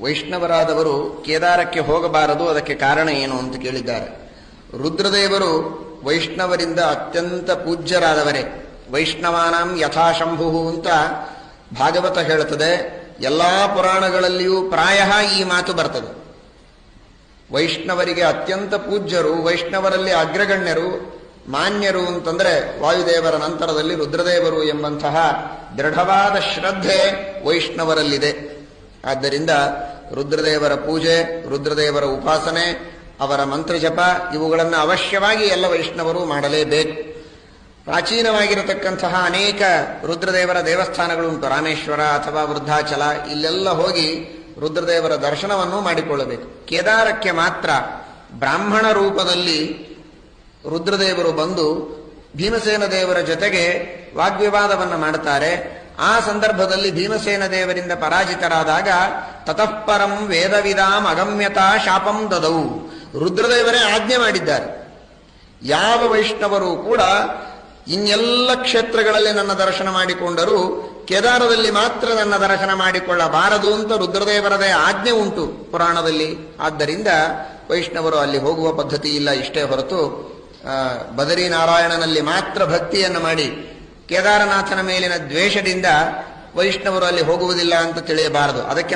ವೈಷ್ಣವರಾದವರು ಕೇದಾರಕ್ಕೆ ಹೋಗಬಾರದು, ಅದಕ್ಕೆ ಕಾರಣ ಏನು ಅಂತ ಕೇಳಿದ್ದಾರೆ. ರುದ್ರದೇವರು ವೈಷ್ಣವರಿಂದ ಅತ್ಯಂತ ಪೂಜ್ಯರಾದವರೇ. ವೈಷ್ಣವಾನಾಂ ಯಥಾಶಂಭು ಅಂತ ಭಾಗವತ ಹೇಳುತ್ತದೆ. ಎಲ್ಲಾ ಪುರಾಣಗಳಲ್ಲಿಯೂ ಪ್ರಾಯ ಈ ಮಾತು ಬರ್ತದೆ. ವೈಷ್ಣವರಿಗೆ ಅತ್ಯಂತ ಪೂಜ್ಯರು, ವೈಷ್ಣವರಲ್ಲಿ ಅಗ್ರಗಣ್ಯರು, ಮಾನ್ಯರು ಅಂತಂದ್ರೆ ವಾಯುದೇವರ ನಂತರದಲ್ಲಿ ರುದ್ರದೇವರು ಎಂಬಂತಹ ದೃಢವಾದ ಶ್ರದ್ಧೆ ವೈಷ್ಣವರಲ್ಲಿದೆ. ಆದ್ದರಿಂದ ರುದ್ರದೇವರ ಪೂಜೆ, ರುದ್ರದೇವರ ಉಪಾಸನೆ, ಅವರ ಮಂತ್ರಜಪ ಇವುಗಳನ್ನು ಅವಶ್ಯವಾಗಿ ಎಲ್ಲ ವೈಷ್ಣವರು ಮಾಡಲೇಬೇಕು. ಪ್ರಾಚೀನವಾಗಿರತಕ್ಕಂತಹ ಅನೇಕ ರುದ್ರದೇವರ ದೇವಸ್ಥಾನಗಳುಂಟು ರಾಮೇಶ್ವರ ಅಥವಾ ವೃದ್ಧಾಚಲ, ಇಲ್ಲೆಲ್ಲ ಹೋಗಿ ರುದ್ರದೇವರ ದರ್ಶನವನ್ನು ಮಾಡಿಕೊಳ್ಳಬೇಕು. ಕೇದಾರಕ್ಕೆ ಮಾತ್ರ ಬ್ರಾಹ್ಮಣ ರೂಪದಲ್ಲಿ ರುದ್ರದೇವರು ಬಂದು ಭೀಮಸೇನ ದೇವರ ಜೊತೆಗೆ ವಾಗ್ವಿವಾದವನ್ನು ಮಾಡುತ್ತಾರೆ ಆ ಸಂದರ್ಭದಲ್ಲಿ ಭೀಮಸೇನ ದೇವರಿಂದ ಪರಾಜಿತರಾದಾಗ ತತಃಪರಂ ವೇದವಿದಾಂ ಅಗಮ್ಯತಾ ಶಾಪಂ ದದವು ರುದ್ರದೇವರೇ ಆಜ್ಞೆ ಮಾಡಿದ್ದಾರೆ. ಯಾವ ವೈಷ್ಣವರು ಕೂಡ ಇನ್ನೆಲ್ಲ ಕ್ಷೇತ್ರಗಳಲ್ಲಿ ನನ್ನ ದರ್ಶನ ಮಾಡಿಕೊಂಡರೂ ಕೇದಾರದಲ್ಲಿ ಮಾತ್ರ ನನ್ನ ದರ್ಶನ ಮಾಡಿಕೊಳ್ಳಬಾರದು ಅಂತ ರುದ್ರದೇವರದೇ ಆಜ್ಞೆ ಉಂಟು ಪುರಾಣದಲ್ಲಿ. ಆದ್ದರಿಂದ ವೈಷ್ಣವರು ಅಲ್ಲಿ ಹೋಗುವ ಪದ್ಧತಿ ಇಲ್ಲ. ಇಷ್ಟೇ ಹೊರತು ಬದರಿನಾರಾಯಣನಲ್ಲಿ ಮಾತ್ರ ಭಕ್ತಿಯನ್ನು ಮಾಡಿ ಕೇದಾರನಾಥನ ಮೇಲಿನ ದ್ವೇಷದಿಂದ ವೈಷ್ಣವರು ಅಲ್ಲಿ ಹೋಗುವುದಿಲ್ಲ ಅಂತ ತಿಳಿಯಬಾರದು. ಅದಕ್ಕೆ